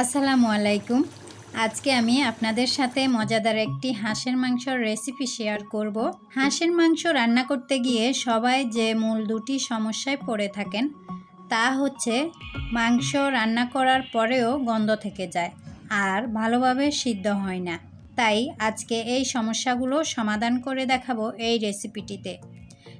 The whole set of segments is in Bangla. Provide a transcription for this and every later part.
আসসালামু আলাইকুম। আজকে আমি আপনাদের সাথে মজাদার একটি হাঁসের মাংসর রেসিপি শেয়ার করব। হাঁসের মাংস রান্না করতে গিয়ে সবাই যে মূল দুটি সমস্যায় পড়ে থাকেন, তা হচ্ছে মাংস রান্না করার পরেও গন্ধ থেকে যায় আর ভালোভাবে সিদ্ধ হয় না। তাই আজকে এই সমস্যাগুলো সমাধান করে দেখাবো এই রেসিপিটিতে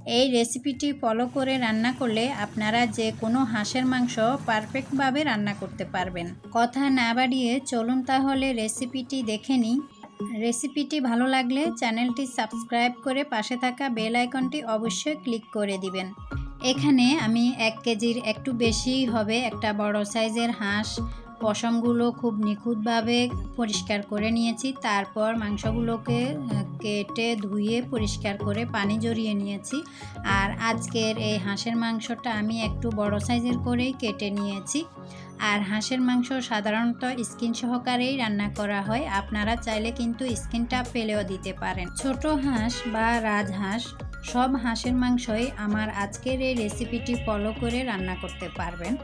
এই রেসিপিটি ফলো করে রান্না করলে আপনারা যে কোনো হাঁসের মাংস পারফেক্টভাবে রান্না করতে পারবেন। কথা না বাড়িয়ে চলুন তাহলে রেসিপিটি দেখে নিই। রেসিপিটি ভালো লাগলে চ্যানেলটি সাবস্ক্রাইব করে পাশে থাকা বেল আইকনটি অবশ্যই ক্লিক করে দিবেন। এখানে আমি এক কেজির একটু বেশি হবে একটা বড় সাইজের হাঁস। পশমগুলো খুব নিখুঁতভাবে পরিষ্কার করে নিয়েছি। তারপর মাংসগুলোকে কেটে ধুয়ে পরিষ্কার করে পানি জড়িয়ে নিয়েছি। আর আজকের এই হাঁসের মাংসটা আমি একটু বড় সাইজের করেই কেটে নিয়েছি। আর হাঁসের মাংস সাধারণত স্কিন সহকারেই রান্না করা হয়। আপনারা চাইলে কিন্তু স্কিনটা ফেলেও দিতে পারেন। ছোট হাঁস বা রাজহাঁস সব হাঁসের মাংসই আমার আজকের এই রেসিপিটি ফলো করে রান্না করতে পারবেন।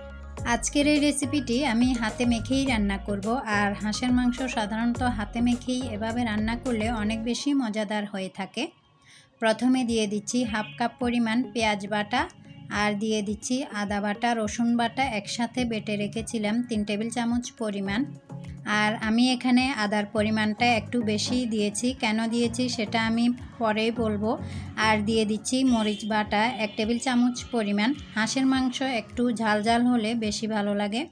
আজকের এই রেসিপিটি আমি হাতে মেখেই রান্না করব। আর হাঁসের মাংস সাধারণত হাতে মেখেই এভাবে রান্না করলে অনেক বেশি মজাদার হয়ে থাকে। প্রথমে দিয়ে দিচ্ছি হাফ কাপ পরিমাণ পেঁয়াজ বাটা আর দিয়ে দিচ্ছি আদা বাটা, রসুন বাটা একসাথে বেটে রেখেছিলাম, তিন টেবিল চামচ পরিমাণ। আর আমি এখানে আদার পরিমাণটা একটু বেশি দিয়েছি। কেন দিয়েছি সেটা আমি পরেই বলব। আর দিয়ে দিচ্ছি মরিচ বাটা, এক টেবিল চামচ পরিমাণ। হাঁসের মাংস একটু ঝাল ঝাল হলে বেশি ভালো লাগে।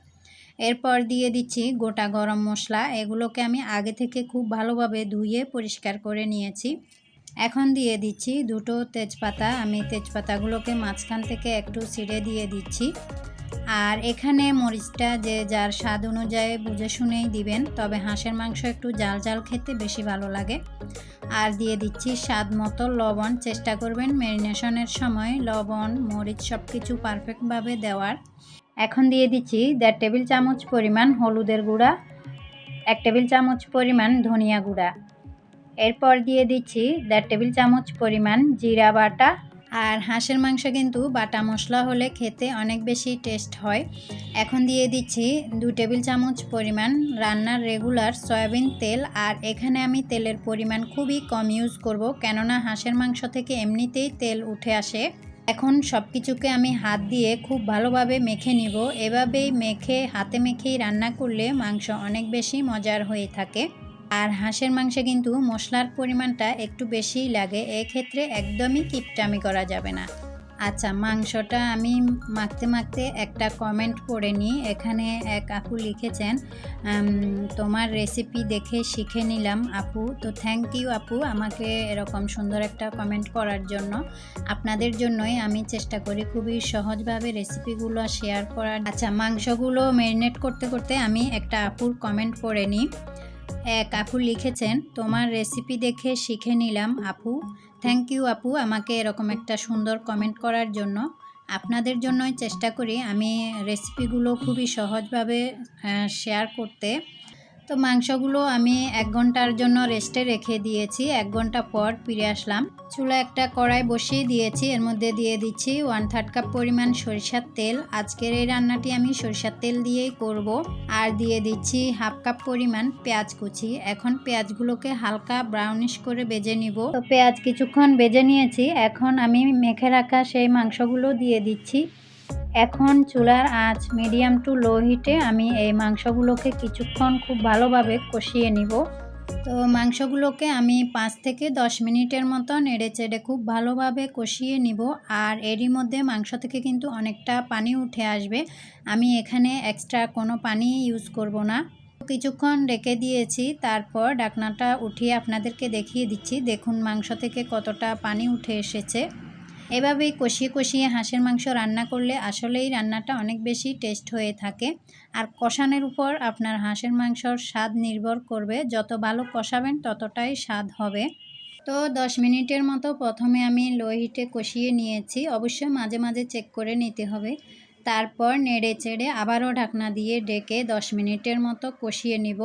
এরপর দিয়ে দিচ্ছি গোটা গরম মশলা। এগুলোকে আমি আগে থেকে খুব ভালোভাবে ধুয়ে পরিষ্কার করে নিয়েছি। এখন দিয়ে দিচ্ছি দুটো তেজপাতা। আমি তেজপাতাগুলোকে মাঝখান থেকে একটু ছিঁড়ে দিয়ে দিচ্ছি। আর এখানে মরিচটা যে যার স্বাদ অনুযায়ী বুঝে শুনেই দিবেন, তবে হাঁসের মাংস একটু জাল জাল খেতে বেশি ভালো লাগে। আর দিয়ে দিচ্ছি স্বাদ মতো লবণ। চেষ্টা করবেন ম্যারিনেশনের সময় লবণ, মরিচ সব কিছু পারফেক্টভাবে দেওয়ার। এখন দিয়ে দিচ্ছি দেড় টেবিল চামচ পরিমাণ হলুদের গুঁড়া, এক টেবিল চামচ পরিমাণ ধনিয়া গুঁড়া। এরপর দিয়ে দিচ্ছি দেড় টেবিল চামচ পরিমাণ জিরা বাটা। আর হাঁসের মাংস কিন্তু বাটা মশলা হলে খেতে অনেক বেশি টেস্ট হয়। এখন দিয়ে দিচ্ছি দু টেবিল চামচ পরিমাণ রান্নার রেগুলার সয়াবিন তেল। আর এখানে আমি তেলের পরিমাণ খুবই কম ইউজ করব, কেননা হাঁসের মাংস থেকে এমনিতেই তেল উঠে আসে। এখন সব কিছুকে আমি হাত দিয়ে খুব ভালোভাবে মেখে নিব। এভাবেই মেখে, হাতে মেখেই রান্না করলে মাংস অনেক বেশি মজার হয়ে থাকে। আর হাঁসের মাংসে কিন্তু মশলার পরিমাণটা একটু বেশিই লাগে, এক্ষেত্রে একদমই কিপটামি করা যাবে না। আচ্ছা মাংসটা আমি মাখতে মাখতে একটা কমেন্ট পড়ে নিই। এখানে এক আপু লিখেছেন তোমার রেসিপি দেখে শিখে নিলাম আপু। তো থ্যাংক ইউ আপু আমাকে এরকম সুন্দর একটা কমেন্ট করার জন্য। আপনাদের জন্যই আমি চেষ্টা করি খুবই সহজভাবে রেসিপিগুলো শেয়ার করার। আচ্ছা মাংসগুলো ম্যারিনেট করতে করতে আমি একটা আপুর কমেন্ট পড়ে নিই। এক আপু লিখেছেন, তোমার রেসিপি দেখে শিখে নিলাম, আপু। থ্যাংক ইউ আপু, আমাকে এরকম একটা সুন্দর কমেন্ট করার জন্য। আপনাদের জন্যই চেষ্টা করি আমি রেসিপিগুলো খুবই সহজভাবে শেয়ার করতে। তো মাংসগুলো আমি এক ঘণ্টার জন্য রেস্টে রেখে দিয়েছি, এক ঘণ্টা পর ফিরে আসলাম। চুলা একটা কড়াই বসিয়ে দিয়েছি, এর মধ্যে দিয়ে দিচ্ছি ওয়ান থার্ড কাপ পরিমাণ সরিষার তেল। আজকের এই রান্নাটি আমি সরিষার তেল দিয়েই করব। আর দিয়ে দিচ্ছি হাফ কাপ পরিমাণ পেঁয়াজ কুচি। এখন পেঁয়াজগুলোকে হালকা ব্রাউনিশ করে বেজে নিব। তো পেঁয়াজ কিছুক্ষণ বেজে নিয়েছি, এখন আমি মেখে রাখা সেই মাংসগুলো দিয়ে দিচ্ছি। এখন চুলার আঁচ মিডিয়াম টু লো হিটে আমি এই মাংসগুলোকে কিছুক্ষণ খুব ভালোভাবে কষিয়ে নিব। তো মাংসগুলোকে আমি পাঁচ থেকে দশ মিনিটের মতো নেড়ে চেড়ে খুব ভালোভাবে কষিয়ে নিব আর এরই মধ্যে মাংস থেকে কিন্তু অনেকটা পানি উঠে আসবে। আমি এখানে এক্সট্রা কোনো পানি ইউজ করব না। কিছুক্ষণ রেখে দিয়েছি, তারপর ডাকনাটা উঠিয়ে আপনাদেরকে দেখিয়ে দিচ্ছি। দেখুন মাংস থেকে কতটা পানি উঠে এসেছে। এভাবেই কষিয়ে কষিয়ে হাঁসের মাংস রান্না করলে আসলেই রান্নাটা অনেক বেশি টেস্ট হয়ে থাকে। আর কষানোর উপর আপনার হাঁসের মাংসর স্বাদ নির্ভর করবে। যত ভালো কষাবেন, ততটাই স্বাদ হবে। তো দশ মিনিটের মতো প্রথমে আমি লো হিটে কষিয়ে নিয়েছি। অবশ্যই মাঝে মাঝে চেক করে নিতে হবে। তারপর নেড়ে চেড়ে আবারও ঢাকনা দিয়ে ডেকে দশ মিনিটের মতো কষিয়ে নিব।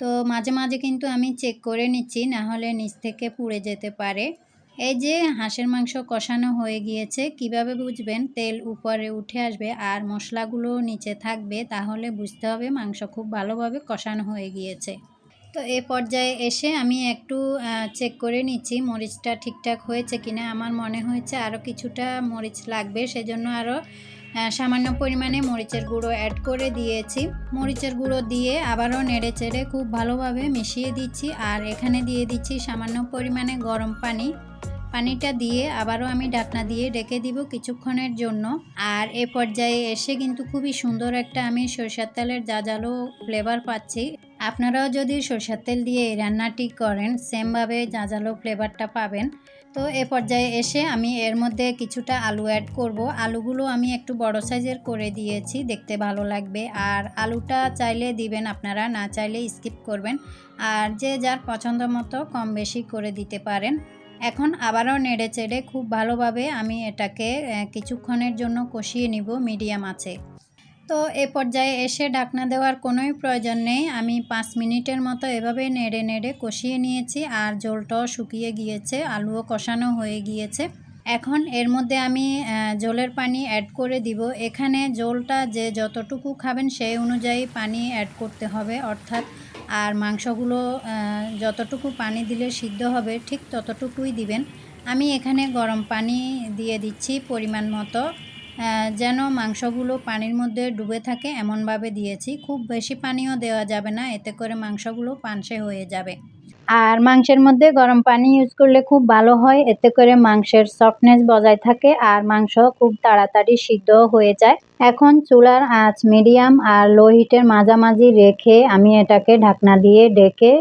তো মাঝে মাঝে কিন্তু আমি চেক করে নিচ্ছি, না হলে নিচ থেকে পুড়ে যেতে পারে। এই যে হাঁসের মাংস কষানো হয়ে গিয়েছে, কীভাবে বুঝবেন? তেল উপরে উঠে আসবে আর মশলাগুলো নিচে থাকবে, তাহলে বুঝতে হবে মাংস খুব ভালোভাবে কষানো হয়ে গিয়েছে। তো এ পর্যায়ে এসে আমি একটু চেক করে নিচ্ছি, মরিচটা ঠিকঠাক হয়েছে কিনা। আমার মনে হয়েছে আরও কিছুটা মরিচ লাগবে, সেজন্য আরও সামান্য পরিমাণে মরিচের গুঁড়ো অ্যাড করে দিয়েছি। মরিচের গুঁড়ো দিয়ে আবারও নেড়ে চেড়ে খুব ভালোভাবে মিশিয়ে দিচ্ছি, আর এখানে দিয়ে দিচ্ছি সামান্য পরিমাণে গরম পানি। পানিটা দিয়ে আবারও আমি ডাকনা দিয়ে ডেকে দিব কিছুক্ষণের জন্য। আর এ পর্যায়ে এসে কিন্তু খুবই সুন্দর একটা আমি সরষের তেলের জাজালো ফ্লেভার পাচ্ছি। আপনারাও যদি সরষের তেল দিয়ে এই রান্নাটি করেন সেমভাবে জাজালো ফ্লেভারটা পাবেন। তো এ পর্যায়ে এসে আমি এর মধ্যে কিছুটা আলু অ্যাড করব। আলুগুলো আমি একটু বড় সাইজের করে দিয়েছি, দেখতে ভালো লাগবে। আর আলুটা চাইলে দিবেন আপনারা, না চাইলে স্কিপ করবেন। আর যে যার পছন্দ মতো কম বেশি করে দিতে পারেন। এখন আবারও নেড়ে চেড়ে খুব ভালোভাবে আমি এটাকে কিছুক্ষণের জন্য কষিয়ে নিব মিডিয়াম আছে তো এ পর্যায়ে এসে ডাকনা দেওয়ার কোনোই প্রয়োজন নেই। আমি পাঁচ মিনিটের মতো এভাবে নেড়ে নেড়ে কষিয়ে নিয়েছি। আর জলটাও শুকিয়ে গিয়েছে, আলুও কষানো হয়ে গিয়েছে। এখন এর মধ্যে আমি জলের পানি অ্যাড করে দিব। এখানে জলটা যে যতটুকু খাবেন সেই অনুযায়ী পানি অ্যাড করতে হবে। অর্থাৎ, আর মাংসগুলো যতটুকু পানি দিলে সিদ্ধ হবে ঠিক ততটুকুই দিবেন। আমি এখানে গরম পানি দিয়ে দিচ্ছি পরিমাণ মতো। যেন মাংসগুলো পানির মধ্যে ডুবে থাকে এমনভাবে দিয়েছি। খুব বেশি পানিও দেওয়া যাবে না, এতে করে মাংসগুলো পানসে হয়ে যাবে। আর মাংসের মধ্যে গরম পানি ইউজ করলে খুব ভালো হয়। এতে করে মাংসের সফটনেস বজায় থাকে আর মাংস খুব তাড়াতাড়ি সিদ্ধ হয়ে যায়। এখন চুলার আঁচ মিডিয়াম আর লো হিটের মাঝামাঝি রেখে আমি এটাকে ঢাকনা দিয়ে ডেকে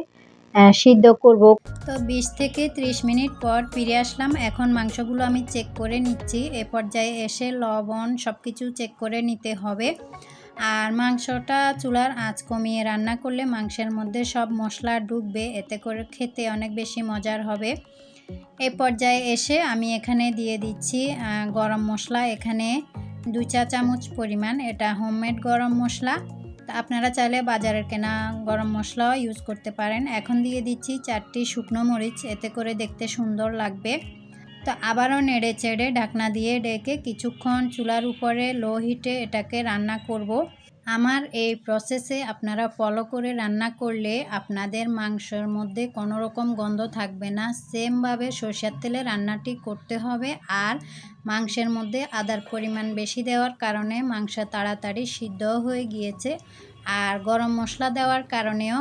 সিদ্ধ করব। তো 20 থেকে 30 মিনিট পর ফিরে আসলাম। এখন মাংসগুলো আমি চেক করে নিচ্ছি। এ পর্যায়ে এসে লবণ সব কিছু চেক করে নিতে হবে। আর মাংসটা চুলার আঁচ কমিয়ে রান্না করলে মাংসের মধ্যে সব মশলা ডুববে এতে করে খেতে অনেক বেশি মজার হবে। এ পর্যায়ে এসে আমি এখানে দিয়ে দিচ্ছি গরম মশলা। এখানে দুই চা চামচ পরিমাণ। এটা হোমমেড গরম মশলা। আপনারা চাইলে বাজারের কেনা গরম মশলাও ইউজ করতে পারেন। এখন দিয়ে দিচ্ছি চারটি শুকনো মরিচ, এতে করে দেখতে সুন্দর লাগবে। তো আবারও নেড়ে চেড়ে ঢাকনা দিয়ে ডেকে কিছুক্ষণ চুলার উপরে লো হিটে এটাকে রান্না করব। আমার এই প্রসেসে আপনারা ফলো করে রান্না করলে আপনাদের মাংসের মধ্যে কোনো রকম গন্ধ থাকবে না সেমভাবে সরষের তেলে রান্নাটি করতে হবে আর মাংসের মধ্যে আদার পরিমাণ বেশি দেওয়ার কারণে মাংস তাড়াতাড়ি সিদ্ধ হয়ে গিয়েছে আর গরম মশলা দেওয়ার কারণেও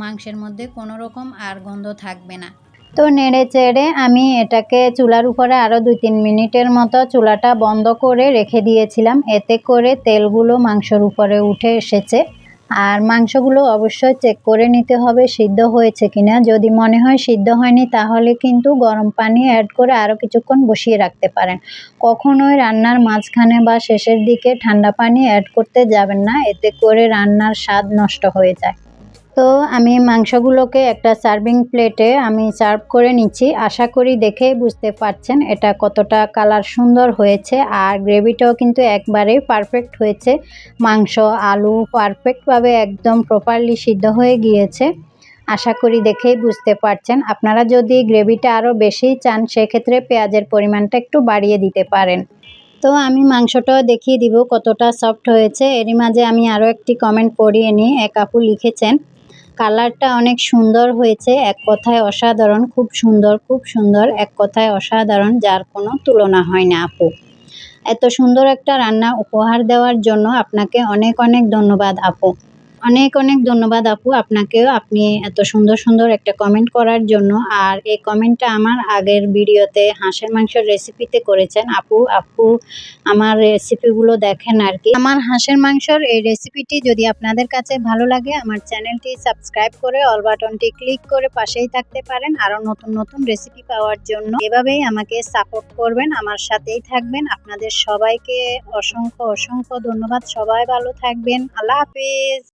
মাংসের মধ্যে কোনো রকম আর গন্ধ থাকবে না তো নেড়ে চেড়ে আমি এটাকে চুলার উপরে আরও দুই তিন মিনিটের মতো চুলাটা বন্ধ করে রেখে দিয়েছিলাম। এতে করে তেলগুলো মাংসর উপরে উঠে এসেছে। আর মাংসগুলো অবশ্যই চেক করে নিতে হবে সিদ্ধ হয়েছে কিনা। যদি মনে হয় সিদ্ধ হয়নি, তাহলে কিন্তু গরম পানি অ্যাড করে আরও কিছুক্ষণ বসিয়ে রাখতে পারেন। কখনোই রান্নার মাঝখানে বা শেষের দিকে ঠান্ডা পানি অ্যাড করতে যাবেন না। এতে করে রান্নার স্বাদ নষ্ট হয়ে যায়। তো আমি মাংসগুলোকে একটা সার্ভিং প্লেটে আমি সার্ভ করে নিচ্ছি। আশা করি দেখেই বুঝতে পারছেন এটা কতটা কালার সুন্দর হয়েছে আর গ্রেভিটাও কিন্তু একবারে পারফেক্ট হয়েছে। মাংস, আলু পারফেক্টভাবে একদম প্রপারলি সিদ্ধ হয়ে গিয়েছে। আশা করি দেখেই বুঝতে পারছেন। আপনারা যদি গ্রেভিটা আরও বেশি চান, সেক্ষেত্রে পেঁয়াজের পরিমাণটা একটু বাড়িয়ে দিতে পারেন। তো আমি মাংসটাও দেখিয়ে দিব কতটা সফট হয়েছে। এরই মাঝে আমি আরও একটি কমেন্ট পড়িয়ে নিই। এক আপু লিখেছেন কালারটা অনেক সুন্দর হয়েছে, এক কথায় অসাধারণ, খুব সুন্দর খুব সুন্দর, এক কথায় অসাধারণ, যার কোনো তুলনা হয় না আপু। এত সুন্দর একটা রান্না উপহার দেওয়ার জন্য আপনাকে অনেক অনেক ধন্যবাদ আপু। অনেক অনেক ধন্যবাদ আপু। আপনাকেও আপনি এত সুন্দর সুন্দর একটা কমেন্ট করার জন্য। আর এই কমেন্টটা আমার আগের ভিডিওতে হাঁসের মাংসের রেসিপিতে করেছেন। আপু আপু আমার রেসিপিগুলো দেখেন আর কি। আমার হাঁসের মাংসর এই রেসিপিটি যদি আপনাদের কাছে ভালো লাগে, আমার চ্যানেলটি সাবস্ক্রাইব করে অল বাটনটি ক্লিক করে পাশেই থাকতে পারেন। আরও নতুন নতুন রেসিপি পাওয়ার জন্য এভাবেই আমাকে সাপোর্ট করবেন, আমার সাথেই থাকবেন। আপনাদের সবাইকে অসংখ্য অসংখ্য ধন্যবাদ। সবাই ভালো থাকবেন। আল্লাহ হাফিজ।